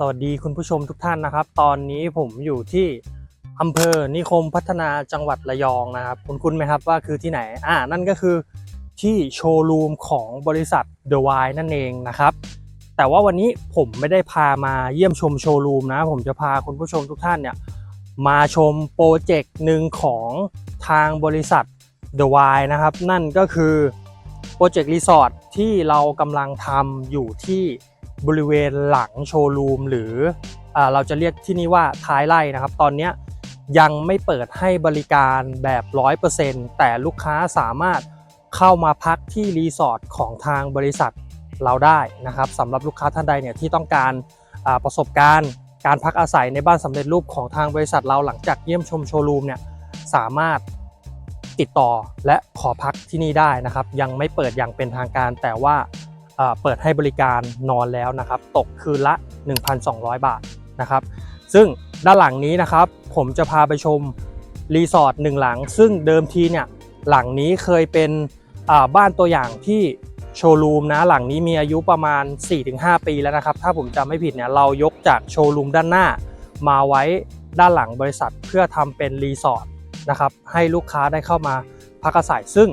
สวัสดีคุณผู้ชมทุกท่านนะครับ ตอนนี้ผมอยู่ที่อำเภอนิคมพัฒนาจังหวัดระยองนะครับ คุณคุ้นไหมครับว่าคือที่ไหนอ่านั่นก็คือที่โชว์รูมของบริษัท The w i นั่นเองนะครับ แต่ว่าวันนี้ผมไม่ได้พามาเยี่ยมชมโชว์รูมนะ ผมจะพาคุณผู้ชมทุกท่านเนี่ยมาชมโปรเจกต์หนึ่งของทางบริษัท The w i นะครับ นั่นก็คือโปรเจกต์รีสอร์ทที่เรากำลังทำอยู่ที่ บริเวณหลังโชว์รูมหรืออเราจะเรียกที่นี่ว่าท้ายไร่นะครับ ตอนนี้ยังไม่เปิดให้บริการแบบ 100%แต่ลูกค้าสามารถเข้ามาพักที่รีสอร์ทของทางบริษัทเราได้นะครับสำหรับลูกค้าท่านใดเนี่ยที่ต้องการประสบการณ์การพักอาศัยในบ้านสำเร็จรูปของทางบริษัทเราหลังจากเยี่ยมชมโชว์รูมเนี่ยสามารถติดต่อและขอพักที่นี่ได้นะครับ ยังไม่เปิดอย่างเป็นทางการแต่ว่า เปิดให้บริการนอนแล้วนะครับ ตกคืนละ 1,200 บาทนะครับ ซึ่งด้านหลังนี้นะครับ ผมจะพาไปชมรีสอร์ทหนึ่งหลัง ซึ่งเดิมทีเนี่ยหลังนี้เคยเป็นบ้านตัวอย่างที่โชว์รูมนะหลังนี้มีอายุประมาณ 4-5 ปีแล้วนะครับ ถ้าผมจำไม่ผิดเนี่ยเรายกจากโชว์รูมด้านหน้า มาไว้ด้านหลังบริษัทเพื่อทำเป็นรีสอร์ทนะครับให้ลูกค้าได้เข้ามาพักอาศัยซึ่ง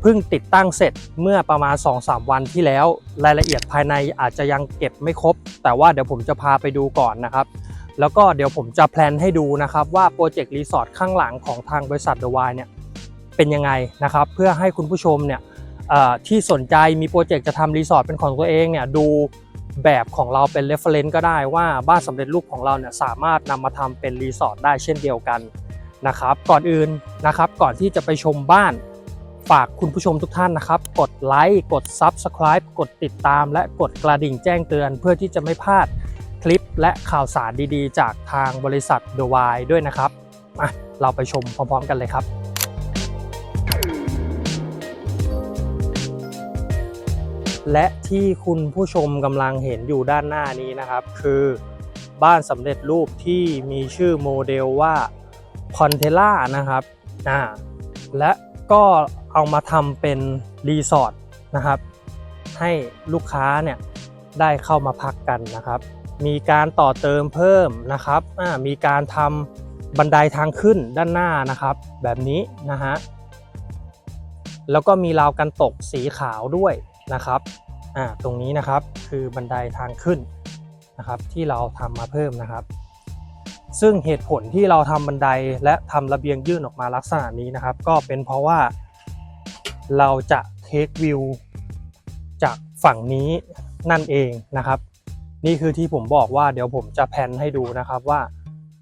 เพิ่งติดตั้งเสร็จเมื่อประมาณ 2-3 วันที่แล้ว รายละเอียดภายในอาจจะยังเก็บไม่ครบ แต่ว่าเดี๋ยวผมจะพาไปดูก่อนนะครับ แล้วก็เดี๋ยวผมจะแพลนให้ดูนะครับว่าโปรเจกต์รีสอร์ทข้างหลังของทางบริษัทเดอะวเนี่ยเป็นยังไงนะครับ เพื่อให้คุณผู้ชมเนี่ยที่สนใจมีโปรเจกต์จะทำรีสอร์ทเป็นของตัวเองเนี่ยดูแบบของเราเป็น reference ก็ได้ว่าบ้านสำเร็จรูปของเราเนี่ยสามารถนำมาทำเป็นรีสอร์ทได้เช่นเดียวกันนะครับ ก่อนอื่นนะครับก่อนที่จะไปชมบ้าน ฝากคุณผู้ชมทุกท่านนะครับ กดไลค์กด Subscribe กดติดตาม และกดกระดิ่งแจ้งเตือนเพื่อที่จะไม่พลาดคลิปและข่าวสารดีๆ จากทางบริษัท The w i ด้วยนะครับอะเราไปชมพร้อมๆกันเลยครับและที่คุณผู้ชมกำลังเห็นอยู่ด้านหน้านี้นะครับ คือบ้านสำเร็จรูปที่มีชื่อโมเดลว่า c o n t e l l a นะครับอ่าและ ก็เอามาทำเป็นรีสอร์ทนะครับ ให้ลูกค้าเนี่ยได้เข้ามาพักกันนะครับ มีการต่อเติมเพิ่มนะครับมีการทำบันไดทางขึ้นด้านหน้านะครับ แบบนี้นะฮะแล้วก็มีราวกันตกสีขาวด้วยนะครับตรงนี้นะครับคือบันไดทางขึ้นนะครับ ที่เราทำมาเพิ่มนะครับ ซึ่งเหตุผลที่เราทำบันไดและทำระเบียงยื่นออกมาลักษณะนี้นะครับ ก็เป็นเพราะว่าเราจะเทควิวจากฝั่งนี้นั่นเองนะครับ นี่คือที่ผมบอกว่าเดี๋ยวผมจะแพนให้ดูนะครับว่า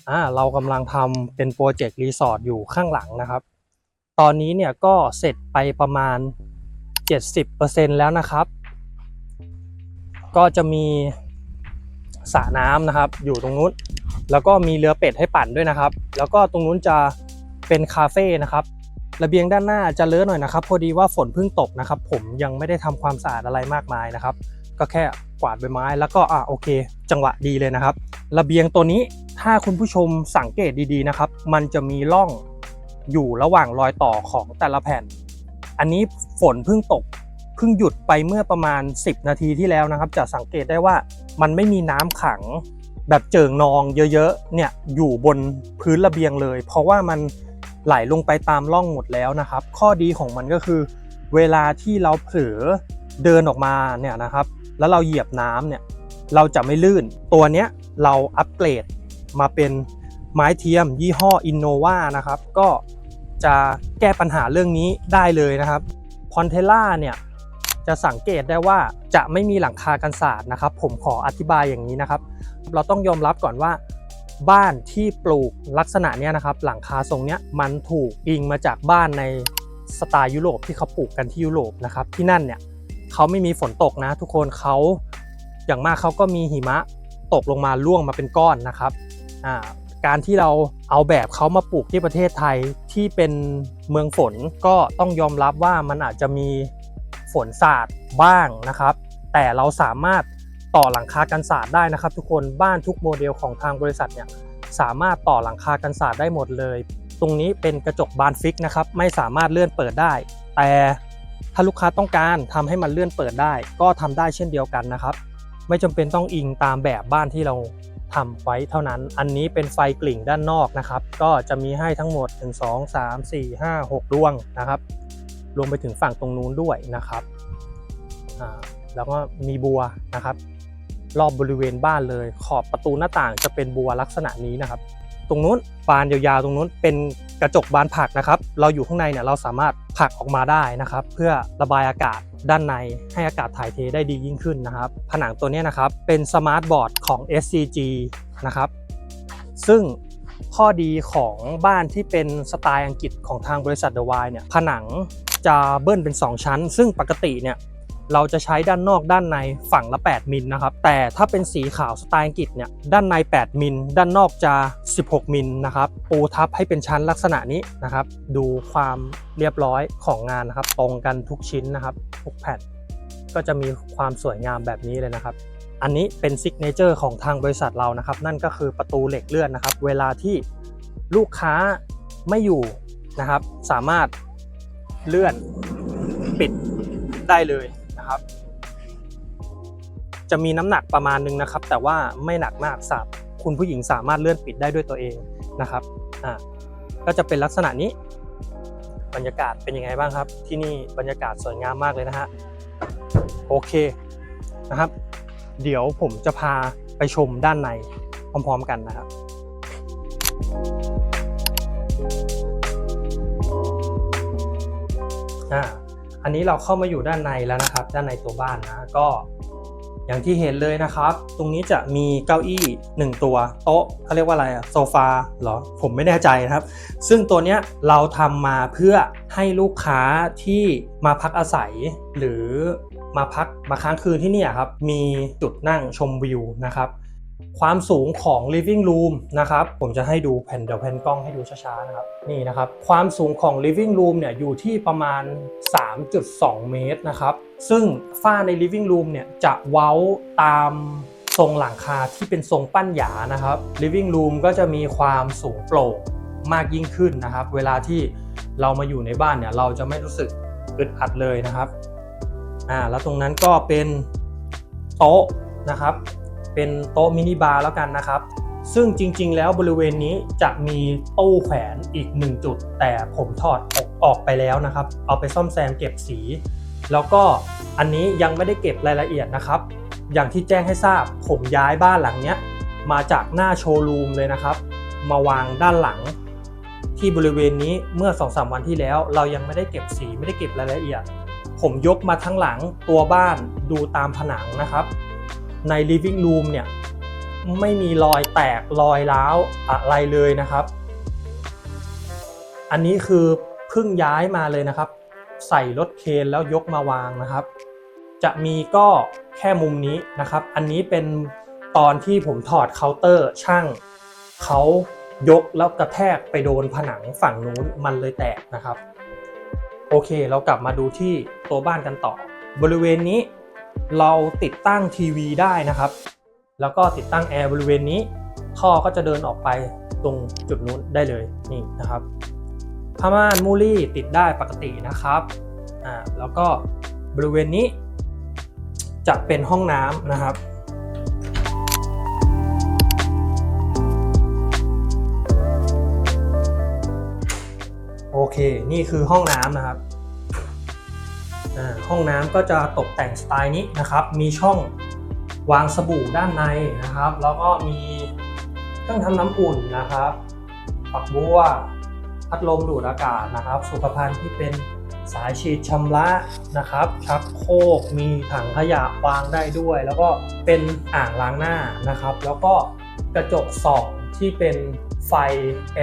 อ่าเรากำลังทำเป็นโปรเจกต์รีสอร์ทอยู่ข้างหลังนะครับ ตอนนี้เนี่ยก็เสร็จไปประมาณ 70%แล้วนะครับ ก็จะมีสระน้ำนะครับอยู่ตรงนู้น แล้วก็มีเรือเป็ดให้ปั่นด้วยนะครับ แล้วก็ตรงนู้นจะเป็นคาเฟ่นะครับระเบียงด้านหน้าจะเลอะหน่อยนะครับ พอดีว่าฝนเพิ่งตกนะครับ ผมยังไม่ได้ทำความสะอาดอะไรมากมายนะครับ ก็แค่กวาดใบไม้แล้วก็อะโอเค จังหวะดีเลยนะครับ ระเบียงตัวนี้ถ้าคุณผู้ชมสังเกตดีๆนะครับ มันจะมีร่องอยู่ระหว่างรอยต่อของแต่ละแผ่น อันนี้ฝนเพิ่งตกเพิ่งหยุดไปเมื่อประมาณ 10 นาทีที่แล้วนะครับ จะสังเกตได้ว่ามันไม่มีน้ำขัง แบบเจิ่งนองเยอะๆเนี่ยอยู่บนพื้นระเบียงเลย เพราะว่ามันไหลลงไปตามร่องหมดแล้วนะครับ ข้อดีของมันก็คือ เวลาที่เราเผลอเดินออกมาเนี่ยนะครับ แล้วเราเหยียบน้ำเนี่ยเราจะไม่ลื่น ตัวเนี้ยเราอัปเกรดมาเป็นไม้เทียมยี่ห้อ Innova นะครับ ก็จะแก้ปัญหาเรื่องนี้ได้เลยนะครับพอนเทล่าเนี่ย จะสังเกตได้ว่าจะไม่มีหลังคากันศาสตร์นะครับ ผมขออธิบายอย่างนี้นะครับ เราต้องยอมรับก่อนว่า บ้านที่ปลูกลักษณะนี้นะครับ หลังคาทรงนี้มันถูกอิงมาจากบ้านในสไตล์ยุโรปที่เขาปลูกกันที่ยุโรปนะครับ ที่นั่นเนี่ยเขาไม่มีฝนตกนะ ทุกคนเขาอย่างมากเขาก็มีหิมะตกลงมาล่วงมาเป็นก้อนนะครับการที่เราเอาแบบเขามาปลูกที่ประเทศไทยที่เป็นเมืองฝนก็ต้องยอมรับว่ามันอาจจะมี ฝนสาดบ้างนะครับ แต่เราสามารถต่อหลังคากันศาสตร์ได้นะครับ ทุกคนบ้านทุกโมเดลของทางบริษัทเนี่ยสามารถต่อหลังคากันศาสตร์ได้หมดเลย ตรงนี้เป็นกระจกบานฟิกนะครับไม่สามารถเลื่อนเปิดได้ แต่ถ้าลูกค้าต้องการทำให้มันเลื่อนเปิดได้ ก็ทำได้เช่นเดียวกันนะครับ ไม่จำเป็นต้องอิงตามแบบบ้านที่เราทำไว้เท่านั้น อันนี้เป็นไฟกลิ่งด้านนอกนะครับ ก็จะมีให้ทั้งหมด 1 2 3 4 5 6 ดวงนะครับ รวมไปถึงฝั่งตรงนู้นด้วยนะครับแล้วก็มีบัวนะครับ รอบบริเวณบ้านเลย ขอบประตูหน้าต่างจะเป็นบัวลักษณะนี้นะครับ ตรงนู้นบานยาวๆ ตรงนู้นเป็นกระจกบานผักนะครับ เราอยู่ข้างในเนี่ยเราสามารถผักออกมาได้นะครับ เพื่อระบายอากาศด้านในให้อากาศถ่ายเทได้ดียิ่งขึ้นนะครับ ผนังตัวเนี้ยนะครับเป็นสมาร์ทบอร์ดของ SCG นะครับ ซึ่งข้อดีของบ้านที่เป็นสไตล์อังกฤษของทางบริษัทเดอะไวเนี่ยผนัง จะเบิ้ลเป็น 2 ชั้น ซึ่งปกติเนี่ยเราจะใช้ด้านนอกด้านในฝั่งละ 8 มิลนะครับ แต่ถ้าเป็นสีขาวสไตล์อังกฤษเนี่ยด้านใน 8 มิล ด้านนอกจะ 16 มิลนะครับปูทับให้เป็นชั้นลักษณะนี้นะครับ ดูความเรียบร้อยของงานนะครับ ตรงกันทุกชิ้นนะครับ ทุกแผ่นก็จะมีความสวยงามแบบนี้เลยนะครับ อันนี้เป็นซิกเนเจอร์ของทางบริษัทเรานะครับ นั่นก็คือประตูเหล็กเลื่อนนะครับ เวลาที่ลูกค้าไม่อยู่นะครับ สามารถ เลื่อนปิดได้เลยนะครับ จะมีน้ำหนักประมาณนึงนะครับ แต่ว่าไม่หนักมากสาบคุณผู้หญิงสามารถเลื่อนปิดได้ด้วยตัวเองนะครับอ่าก็จะเป็นลักษณะนี้ บรรยากาศเป็นยังไงบ้างครับ ที่นี่บรรยากาศสวยงามมากเลยนะฮะโอเคนะครับ เดี๋ยวผมจะพาไปชมด้านในพร้อมๆกันนะครับ อ่าอันนี้เราเข้ามาอยู่ด้านในแล้วนะครับ ด้านในตัวบ้านนะก็อย่างที่เห็นเลยนะครับ ตรงนี้จะมีเก้าอี้ 1 ตัว โต๊ะเขาเรียกว่าอะไรอะโซฟาเหรอ ผมไม่แน่ใจนะครับ ซึ่งตัวเนี้ยเราทำมาเพื่อให้ลูกค้าที่มาพักอาศัย หรือมาพักมาค้างคืนที่นี่ครับ มีจุดนั่งชมวิวนะครับ ความสูงของ living room นะครับ ผมจะให้ดูแผ่นเดี๋ยวแผ่นกล้องให้ดูช้าๆนะครับ นี่นะครับ ความสูงของ living room เนี่ยอยู่ที่ประมาณ 3.2 เมตรนะครับ ซึ่งฝ้าใน living room เนี่ยจะเว้าตามทรงหลังคาที่เป็นทรงปั้นหยานะครับ living room ก็จะมีความสูงโปร่งมากยิ่งขึ้นนะครับ เวลาที่เรามาอยู่ในบ้านเนี่ยเราจะไม่รู้สึกอึดอัดเลยนะครับ อ่า แล้วตรงนั้นก็เป็นโต๊ะนะครับ เป็นโต๊ะมินิบาร์แล้วกันนะครับ ซึ่งจริง ๆ แล้วบริเวณนี้จะมีตู้แขวนอีก 1 จุด แต่ผมถอดออกออกไปแล้วนะครับ เอาไปซ่อมแซมเก็บสี แล้วก็อันนี้ยังไม่ได้เก็บรายละเอียดนะครับ อย่างที่แจ้งให้ทราบผมย้ายบ้านหลังเนี้ยมาจากหน้าโชว์รูมเลยนะครับ มาวางด้านหลัง ที่บริเวณนี้เมื่อ 2-3 วันที่แล้ว เรายังไม่ได้เก็บสีไม่ได้เก็บรายละเอียด ผมยกมาทั้งหลังตัวบ้านดูตามผนังนะครับ ใน living room เนี่ยไม่มีรอยแตกรอยร้าวอะไรเลยนะครับ อันนี้คือเพิ่งย้ายมาเลยนะครับ ใส่รถเคนแล้วยกมาวางนะครับ จะมีก็แค่มุมนี้นะครับ อันนี้เป็นตอนที่ผมถอดเคาน์เตอร์ช่างเขายกแล้วกระแทกไปโดนผนังฝั่งนู้นมันเลยแตกนะครับ โอเคเรากลับมาดูที่ตัวบ้านกันต่อ บริเวณนี้ เราติดตั้งทีวีได้นะครับ แล้วก็ติดตั้งแอร์บริเวณนี้ท่อก็จะเดินออกไปตรงจุดนู้นได้เลยนี่นะครับผ้าม่านมูลี่ติดได้ปกตินะครับอ่าแล้วก็บริเวณนี้ จะเป็นห้องน้ำนะครับโอเค นี่คือห้องน้ำนะครับ ห้องน้ำก็จะตกแต่งสไตล์นี้นะครับ มีช่องวางสบู่ด้านในนะครับ แล้วก็มีเครื่องทำน้ำอุ่นนะครับฝักบัวพัดลมดูดอากาศนะครับ สุขภัณฑ์ที่เป็นสายฉีดชำระนะครับ ชักโครกมีถังขยะวางได้ด้วย แล้วก็เป็นอ่างล้างหน้านะครับ แล้วก็กระจกส่องที่เป็น ไฟ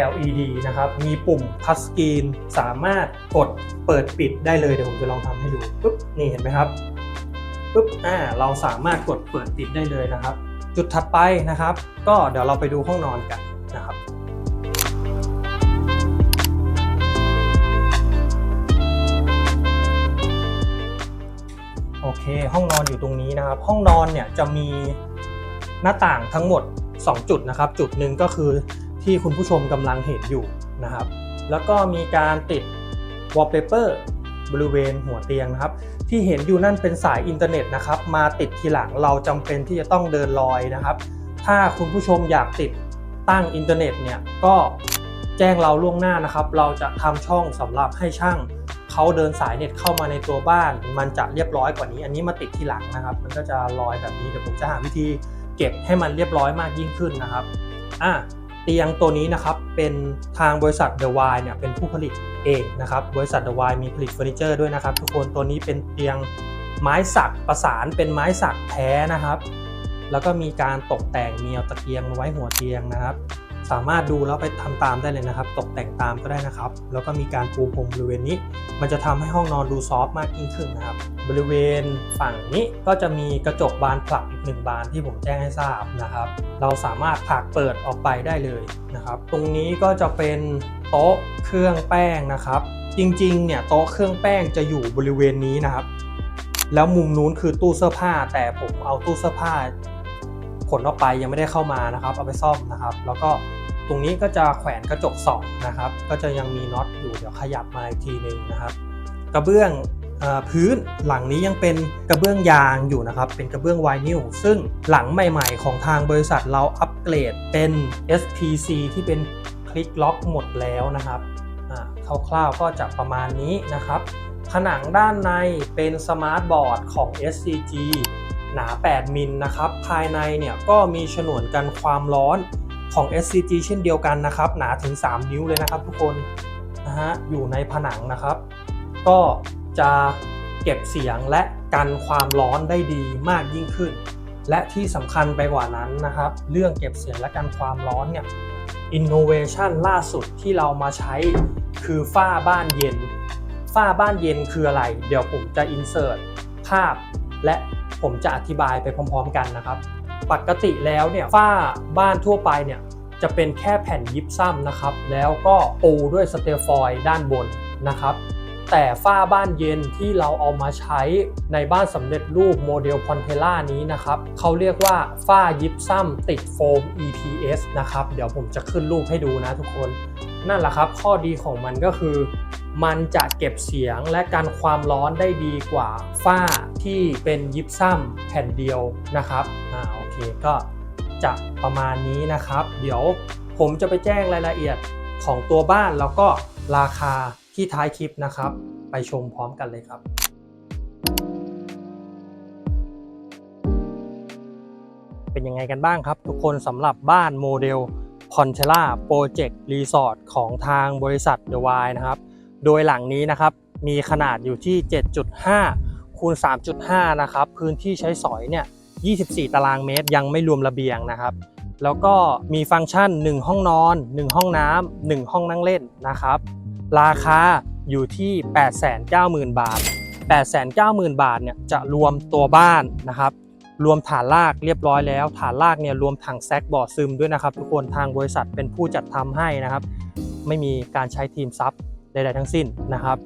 LED นะครับ มีปุ่มทัชสกรีน สามารถกดเปิดปิดได้เลย เดี๋ยวผมจะลองทำให้ดูปุ๊บนี่เห็นไหมครับปุ๊บอ่าเราสามารถกดเปิดปิดได้เลยนะครับ จุดถัดไปนะครับ ก็เดี๋ยวเราไปดูห้องนอนกันนะครับโอเคห้องนอนอยู่ตรงนี้นะครับ ห้องนอนเนี่ยจะมีหน้าต่างทั้งหมด 2 จุดนะครับ จุดหนึ่งก็คือ ที่คุณผู้ชมกำลังเห็นอยู่นะครับ แล้วก็มีการติด wallpaper บริเวณหัวเตียงนะครับ ที่เห็นอยู่นั่นเป็นสายอินเทอร์เน็ตนะครับ มาติดทีหลังเราจำเป็นที่จะต้องเดินลอยนะครับ ถ้าคุณผู้ชมอยากติดตั้งอินเทอร์เน็ตเนี่ยก็แจ้งเราล่วงหน้านะครับ เราจะทำช่องสำหรับให้ช่างเขาเดินสายเน็ตเข้ามาในตัวบ้าน มันจะเรียบร้อยกว่านี้ อันนี้มาติดทีหลังนะครับ มันก็จะลอยแบบนี้เดี๋ยวผมจะหาวิธีเก็บให้มันเรียบร้อยมากยิ่งขึ้นนะครับอะ เตียงตัวนี้นะครับเป็นทางบริษัท The Y เนี่ยเป็นผู้ผลิตเองนะครับบริษัท The Y มีผลิตเฟอร์นิเจอร์ด้วยนะครับ ทุกคนตัวนี้เป็นเตียงไม้สักประสานเป็นไม้สักแท้นะครับ แล้วก็มีการตกแต่งมีเอาตะเกียงมาไว้หัวเตียงนะครับ สามารถดูแล้วไปทำตามได้เลยนะครับ ตกแต่งตามก็ได้นะครับ แล้วก็มีการปูพรมบริเวณนี้ มันจะทำให้ห้องนอนดูซอฟต์มากยิ่งขึ้นนะครับ บริเวณฝั่งนี้ก็จะมีกระจกบานผลักอีกหนึ่งบานที่ผมแจ้งให้ทราบนะครับ เราสามารถผลักเปิดออกไปได้เลยนะครับ ตรงนี้ก็จะเป็นโต๊ะเครื่องแป้งนะครับ จริงๆ เนี่ยโต๊ะเครื่องแป้งจะอยู่บริเวณนี้นะครับ แล้วมุมนู้นคือตู้เสื้อผ้า แต่ผมเอาตู้เสื้อผ้า ขนออกไปยังไม่ได้เข้ามานะครับ เอาไปซ่อมนะครับ แล้วก็ตรงนี้ก็จะแขวนกระจกสองนะครับ ก็จะยังมีน็อตอยู่เดี๋ยวขยับมาอีกทีหนึ่งนะครับ กระเบื้องอพื้นหลังนี้ยังเป็นกระเบื้องยางอยู่นะครับ เป็นกระเบื้องไวนิลซึ่งหลังใหม่ๆ ของทางบริษัทเราอัปเกรดเป็น SPC ที่เป็นคลิกล็อกหมดแล้วนะครับคร่าวๆก็จะประมาณนี้นะครับ ผนังด้านในเป็นสมาร์ทบอร์ดของ SCG หนา 8 มิลนะครับ ภายในเนี่ยก็มีฉนวนกันความร้อนของ SCG เช่นเดียวกันนะครับ หนาถึง 3 นิ้วเลยนะครับทุกคนนะฮะอยู่ในผนังนะครับ ก็จะเก็บเสียงและกันความร้อนได้ดีมากยิ่งขึ้น และที่สำคัญไปกว่านั้นนะครับ เรื่องเก็บเสียงและกันความร้อนเนี่ย innovation ล่าสุดที่เรามาใช้คือฝ้าบ้านเย็น ฝ้าบ้านเย็นคืออะไร เดี๋ยวผมจะ insert ภาพและ ผมจะอธิบายไปพร้อมๆกันนะครับ ปกติแล้วเนี่ยฝ้าบ้านทั่วไปเนี่ยจะเป็นแค่แผ่นยิปซัมนะครับ แล้วก็ปูด้วยสเตลฟอยด้านบนนะครับ แต่ฝ้าบ้านเย็นที่เราเอามาใช้ในบ้านสำเร็จรูปโมเดลพอนเทล่านี้นะครับเขาเรียกว่าฝ้ายิปซัมติดโฟม EPS นะครับ เดี๋ยวผมจะขึ้นรูปให้ดูนะทุกคน นั่นแหละครับ ข้อดีของมันก็คือ มันจะเก็บเสียงและกันความร้อนได้ดีกว่าฝ้าที่เป็นยิปซัมแผ่นเดียวนะครับอ่าโอเคก็จะประมาณนี้นะครับ เดี๋ยวผมจะไปแจ้งรายละเอียดของตัวบ้านแล้วก็ราคาที่ท้ายคลิปนะครับ ไปชมพร้อมกันเลยครับเป็นยังไงกันบ้างครับ ทุกคนสำหรับบ้านโมเดล c o n t e l l a Project Resort ของทางบริษัท The Y นะครับ โดยหลังนี้นะครับมีขนาดอยู่ที่ 7.5 คูณ 3.5 นะครับ พื้นที่ใช้สอยเนี่ย 24 ตารางเมตร ยังไม่รวมระเบียงนะครับ แล้วก็มีฟังก์ชัน 1 ห้องนอน 1 ห้องน้ำ1ห้องนั่งเล่นนะครับ ราคาอยู่ที่ 890,000 บาท 890,000 บาทเนี่ยจะรวมตัวบ้านนะครับ รวมฐานรากเรียบร้อยแล้ว ฐานรากเนี่ยรวมถังแซกบ่อซึมด้วยนะครับ ทุกคนทางบริษัทเป็นผู้จัดทำให้นะครับ ไม่มีการใช้ทีมซับ ใดๆทั้งสิ้นนะครับ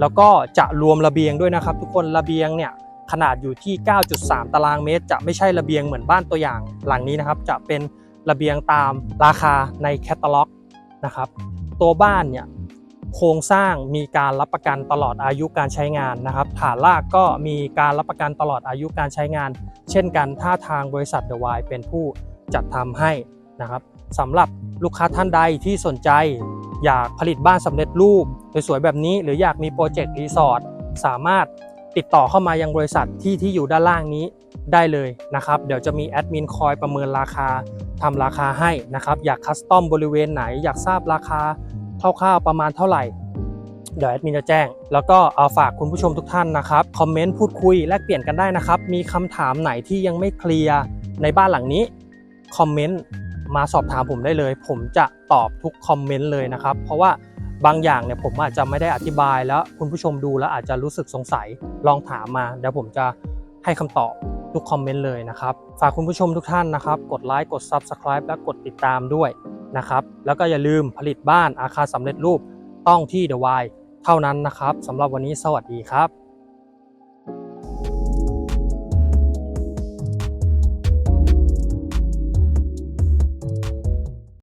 แล้วก็จะรวมระเบียงด้วยนะครับ ทุกคนระเบียงเนี่ยขนาดอยู่ที่ 9.3 ตารางเมตร จะไม่ใช่ระเบียงเหมือนบ้านตัวอย่างหลังนี้นะครับ จะเป็นระเบียงตามราคาในแคตตาล็อกนะครับ ตัวบ้านเนี่ยโครงสร้างมีการรับประกันตลอดอายุการใช้งานนะครับ ฐานรากก็มีการรับประกันตลอดอายุการใช้งาน เช่นกันถ้าทางบริษัท The Y เป็นผู้จัดทำให้นะครับ สำหรับลูกค้าท่านใดที่สนใจ อยากผลิตบ้านสำเร็จรูปสวยๆแบบนี้ หรืออยากมีโปรเจกต์รีสอร์ทสามารถติดต่อเข้ามายังบริษัทที่ที่อยู่ด้านล่างนี้ได้เลยนะครับ เดี๋ยวจะมีแอดมินคอยประเมินราคาทำราคาให้นะครับ อยากคัสตอมบริเวณไหน อยากทราบราคาคร่าวๆประมาณเท่าไหร่ เดี๋ยวแอดมินจะแจ้ง แล้วก็เอาฝากคุณผู้ชมทุกท่านนะครับ คอมเมนต์พูดคุยแลกเปลี่ยนกันได้นะครับ มีคำถามไหนที่ยังไม่เคลียร์ในบ้านหลังนี้ คอมเมนต์ มาสอบถามผมได้เลย ผมจะตอบทุกคอมเมนต์เลยนะครับ เพราะว่าบางอย่างเนี่ยผมอาจจะไม่ได้อธิบายแล้วคุณผู้ชมดูแล้วอาจจะรู้สึกสงสัยลองถามมาเดี๋ยวผมจะให้คำตอบทุกคอมเมนต์เลยนะครับ ฝากคุณผู้ชมทุกท่านนะครับ กดไลค์กด Subscribe และกดติดตามด้วยนะครับ แล้วก็อย่าลืมผลิตบ้านอาคารสำเร็จรูปต้องที่ The Y เท่านั้นนะครับสำหรับวันนี้สวัสดีครับ